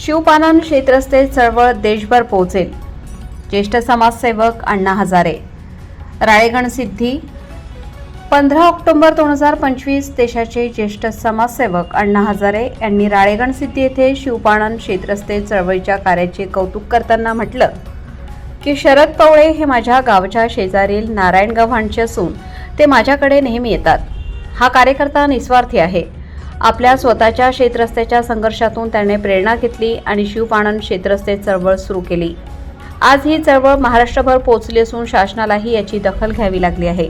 शिवपानन शेतरस्ते चळवळ देशभर पोहोचेल. ज्येष्ठ समाजसेवक अण्णा हजारे. राळेगण सिद्धी. पंधरा ऑक्टोबर दोन हजार पंचवीस देशाचे ज्येष्ठ समाजसेवक अण्णा हजारे यांनी राळेगण सिद्धी येथे शिवपाणन शेतरस्ते चळवळीच्या कार्याचे कौतुक करताना म्हटलं की शरद पवळे हे माझ्या गावच्या शेजारील नारायण गव्हाणचे असून ते माझ्याकडे नेहमी येतात. हा कार्यकर्ता निस्वार्थी आहे. आपल्या स्वतःच्या शेतरस्त्याच्या संघर्षातून त्याने प्रेरणा घेतली आणि शिवपाणन शेतरस्ते चळवळ सुरू केली. आज ही चळवळ महाराष्ट्रभर पोहोचली असून शासनालाही याची दखल घ्यावी लागली आहे.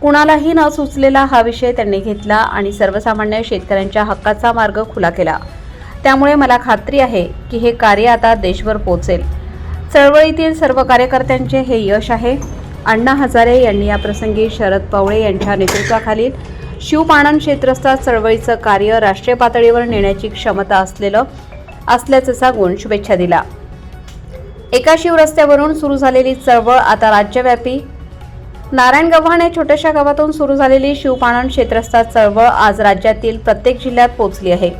कुणालाही न सुचलेला हा विषय त्यांनी घेतला आणि सर्वसामान्य शेतकऱ्यांच्या हक्काचा मार्ग खुला केला. त्यामुळे मला खात्री आहे की हे कार्य आता देशभर पोचेल चळवळीतील सर्व कार्यकर्त्यांचे हे यश आहे. अण्णा हजारे यांनी या प्रसंगी शरद पवळे यांच्या नेतृत्वाखालील शिवपाणन क्षेत्रस्थ चळवळीचं कार्य राष्ट्रीय पातळीवर नेण्याची क्षमता असलेलं असल्याचं सांगून शुभेच्छा दिला एका शिवरस्त्यावरून सुरू झालेली चळवळ आता राज्यव्यापी. नारायण गव्हाण या छोट्याशा गावातून सुरू झालेली शिवपाणन क्षेत्रस्था चळवळ आज राज्यातील प्रत्येक जिल्ह्यात पोहोचली आहे.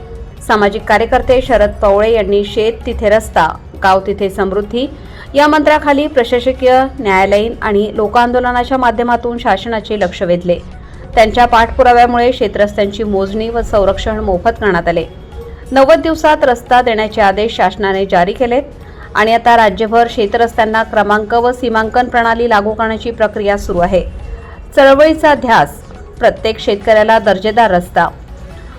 सामाजिक कार्यकर्ते शरद पवळे यांनी शेत तिथे रस्ता गाव तिथे समृद्धी या मंत्राखाली प्रशासकीय न्यायालयीन आणि लोकांदोलनाच्या माध्यमातून शासनाचे लक्ष वेधले. त्यांच्या पाठपुराव्यामुळे शेतरस्त्यांची मोजणी व संरक्षण मोफत करण्यात आले. नव्वद दिवसात रस्ता देण्याचे आदेश शासनाने जारी केलेत आणि आता राज्यभर शेतरस्त्यांना क्रमांक व सीमांकन प्रणाली लागू करण्याची प्रक्रिया सुरू आहे. चळवळीचा ध्यास प्रत्येक शेतकऱ्याला दर्जेदार रस्ता.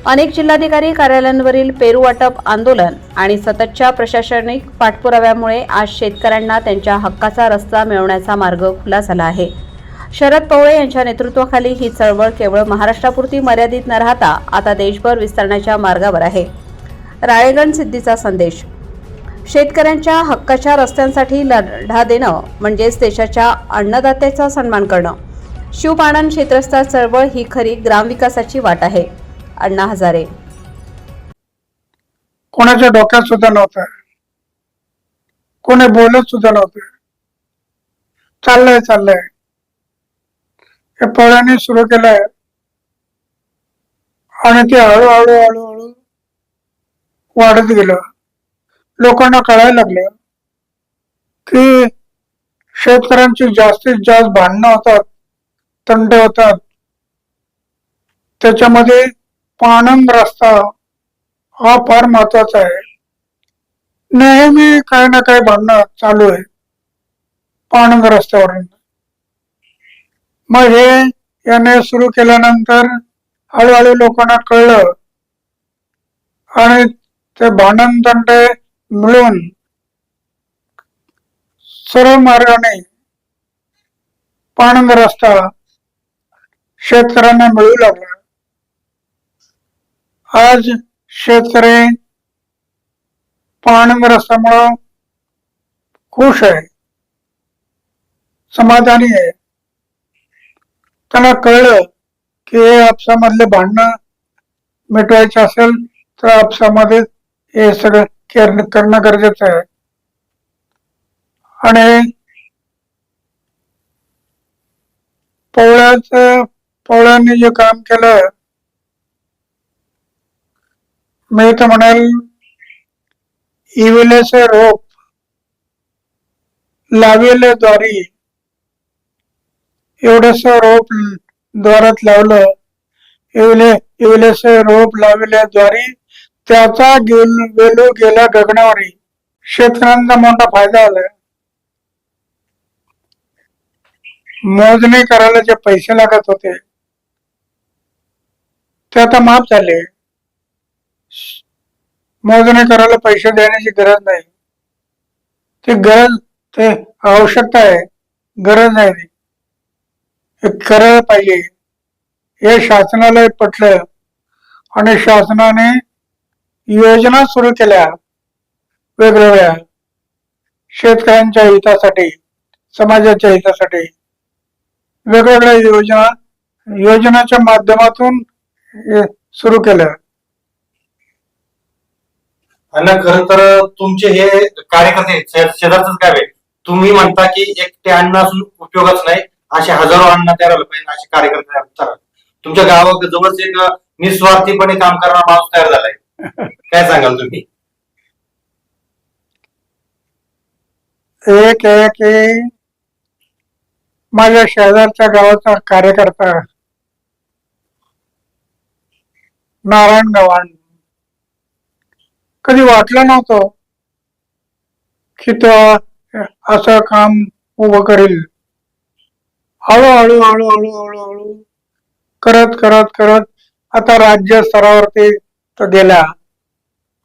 अनेक जिल्हाधिकारी कार्यालयांवरील पेरू वाटप आंदोलन आणि सततच्या प्रशासनिक पाठपुराव्यामुळे आज शेतकऱ्यांना त्यांच्या हक्काचा रस्ता मिळवण्याचा मार्ग खुला झाला आहे. शरद पवळे यांच्या नेतृत्वाखाली ही चळवळ केवळ महाराष्ट्रापुरती मर्यादित न राहता आता देशभर विस्तारण्याच्या मार्गावर आहे. राळेगण सिद्धीचा संदेश. शेतकऱ्यांच्या हक्काच्या रस्त्यांसाठी लढा देणं म्हणजेच देशाच्या अन्नदात्याचा सन्मान करणं. शिवपाणन क्षेत्रस्थ चळवळ ही खरी ग्रामविकासाची वाट आहे. अण्णा हजारे. कोणाच्या डोक्यात सुद्धा नव्हतं. कोणी बोलत सुद्धा नव्हतं. चाललंय चाललंय. हे पळ्याने सुरू केलंय. आणि ते हळूहळू हळूहळू वाढत गेलं. लोकांना कळायला लागलं की शेतकऱ्यांची जास्तीत जास्त भांडणं होतात तंड होतात. त्याच्यामध्ये पाणंद रस्ता हा फार महत्त्वाचा आहे. नेहमी काही ना काही भांडणं चालू आहे पाणंद रस्त्यावरून. मग हे याने सुरू केल्यानंतर हळूहळू लोकांना कळलं. आणि ते भांडण तंटे मिळून सरळ मार्गाने पाणंद रस्ता शेतकऱ्यांना मिळू लागला. आज शेतकरी पाणंद रस्त्यामुळं खुश आहे. समाधानी आहे. त्यांना कळलं की हे आपसामधले भांडणं मिटवायचे असेल तर आपसामध्ये हे सगळं केर- करणं गरजेचं आहे. आणि पवळ्याच पवळ्यांनी जे काम केलं मी तर म्हणाल इविलेचे रोप. लाविले द्वारी. एवढस रोप द्वारात लावलं. एवढे इविलेचे रोप लावल्या द्वारी त्याचा गेल वेलू गेला गगनावरी. शेतकऱ्यांचा मोठा फायदा झाला. मोजणी करायला जे पैसे लागत होते ते आता माफ झाले. मोजणी करायला पैसे देण्याची गरज नाही. ती गरज ते आवश्यकता आहे. गरज नाही हे करायला पाहिजे. हे शासनाला पटलं आणि शासनाने योजना सुरू केल्या वेगवेगळ्या शेतकऱ्यांच्या हितासाठी समाजाच्या हितासाठी. वेगवेगळ्या योजना योजनाच्या माध्यमातून सुरू केलं. आणि खर तर तुमचे हे कार्यकर्ते शेजारच शेजारचंच काय आहे तुम्ही म्हणता की एकटे अन्न असून उपयोगच नाही. असे हजारो अन्न तयार झालं पाहिजे असे कार्यक्रम तयार. तुमच्या गावात जवळच एक निस्वार्थीपणे काम करणारा माणूस तयार झालाय. काय सांगाल तुम्ही? एक आहे माझ्या शेजारच्या गावाचा कार्यकर्ता नारायण गव्हाण. कधी वाटलं नव्हतं की तो असं काम उभं करील. हळूहळू हळूहळू हळूहळू करत करत करत आता राज्य स्तरावरती तर गेला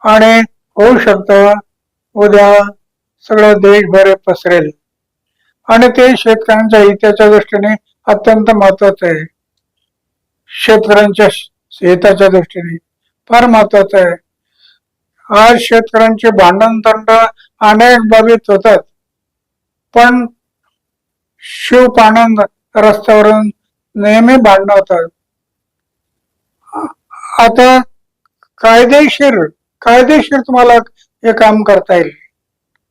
आणि होऊ शकतं उद्या सगळं देशभर पसरेल. आणि ते शेतकऱ्यांच्या हिताच्या दृष्टीने अत्यंत महत्वाचं आहे. शेतकऱ्यांच्या हिताच्या दृष्टीने फार महत्वाचं आहे. आज शेतकऱ्यांचे भांडण तंड अनेक बाबीत होतात. पण शिवपानंद रस्त्यावरून नेहमी भांडणं होतात. आता कायदेशीर कायदेशीर तुम्हाला हे काम करता येईल.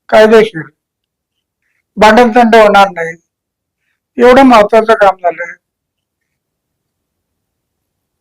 कायदेशीर. भांडणतंड होणार नाही. एवढं महत्वाचं काम झालंय.